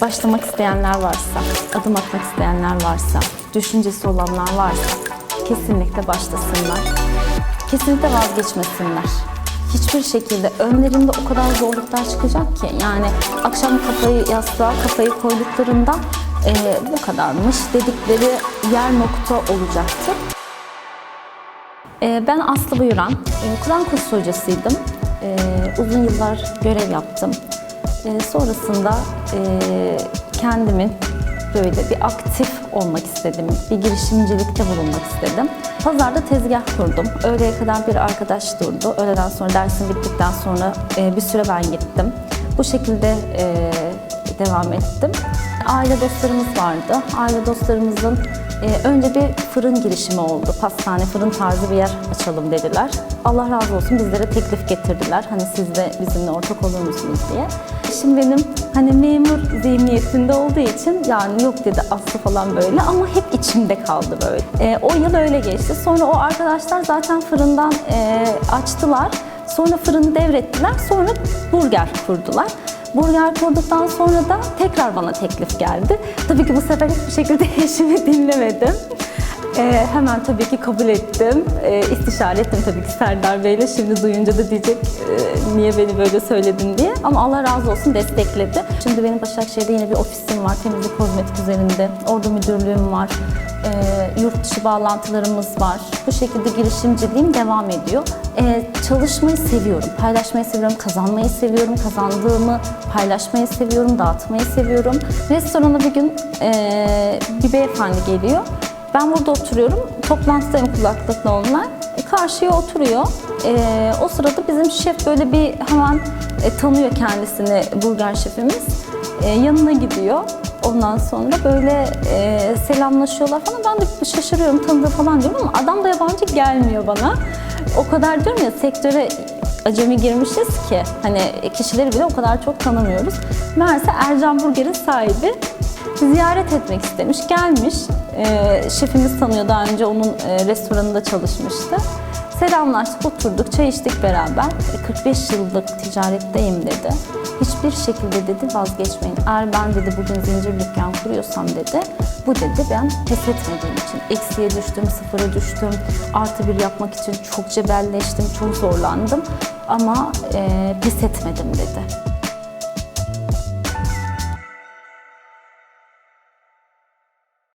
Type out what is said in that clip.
başlamak isteyenler varsa, adım atmak isteyenler varsa, düşüncesi olanlar varsa kesinlikle başlasınlar. Kesinlikle vazgeçmesinler. Hiçbir şekilde önlerinde o kadar zorluklar çıkacak ki yani akşam kafayı yastığa kafayı koyduklarında eee, bu kadarmış dedikleri yer nokta olacaktır. Ee, Ben Aslı Buyuran, Ee, Kur'an kursu hocasıydım. Ee, Uzun yıllar görev yaptım. Ee, Sonrasında e, kendimin böyle bir aktif olmak istedim, bir girişimcilikte bulunmak istedim. Pazarda tezgah kurdum. Öğleye kadar bir arkadaş durdu. Öğleden sonra dersim bittikten sonra e, bir süre ben gittim. Bu şekilde e, devam ettim. Aile dostlarımız vardı. Aile dostlarımızın e, önce bir fırın girişimi oldu. Pastane, fırın tarzı bir yer açalım dediler. Allah razı olsun bizlere teklif getirdiler. Hani siz de bizimle ortak olur musunuz diye. Şimdi benim hani memur zihniyetinde olduğu için yani yok dedi Aslı falan böyle ama hep içimde kaldı böyle. E, o yıl öyle geçti. Sonra o arkadaşlar zaten fırından e, açtılar. Sonra fırını devrettiler. Sonra burger kurdular. Burger kurduktan sonra da tekrar bana teklif geldi. Tabii ki bu sefer hiçbir şekilde eşimi dinlemedim. Ee, hemen tabii ki kabul ettim. Ee, istişare ettim tabii ki Serdar Bey'le. Şimdi duyunca da diyecek e, niye beni böyle söyledin diye. Ama Allah razı olsun destekledi. Şimdi benim Başakşehir'de yine bir ofisim var. Temizlik kozmetik üzerinde. Orada müdürlüğüm var. Ee, yurt dışı bağlantılarımız var. Bu şekilde girişimciliğim devam ediyor. Ee, çalışmayı seviyorum, paylaşmayı seviyorum, kazanmayı seviyorum, kazandığımı paylaşmayı seviyorum, dağıtmayı seviyorum. Restorana bir gün ee, bir beyefendi geliyor. Ben burada oturuyorum, toplantıdayım kulaklıkla onlar. E, Karşıya oturuyor. Ee, o sırada bizim şef böyle bir hemen e, tanıyor kendisini burger şefimiz. E, yanına gidiyor. Ondan sonra böyle e, selamlaşıyorlar falan. Ben de şaşırıyorum tanıdığı falan diyorum ama adam da yabancı gelmiyor bana. O kadar diyorum ya sektöre acemi girmişiz ki hani kişileri bile o kadar çok tanımıyoruz. Meğerse Ercan Burger'in sahibi ziyaret etmek istemiş, gelmiş. E, şefimiz tanıyor daha önce onun e, restoranında çalışmıştı. Selamlaştık, oturduk, çay içtik beraber. E, 45 yıllık ticaretteyim dedi. Hiçbir şekilde dedi vazgeçmeyin. Eğer ben dedi bugün zincir dükkan kuruyorsam dedi, bu dedi ben pes etmediğim için. Eksiye düştüm, sıfıra düştüm, artı bir yapmak için çok cebelleştim, çok zorlandım. Ama e, pes etmedim dedi.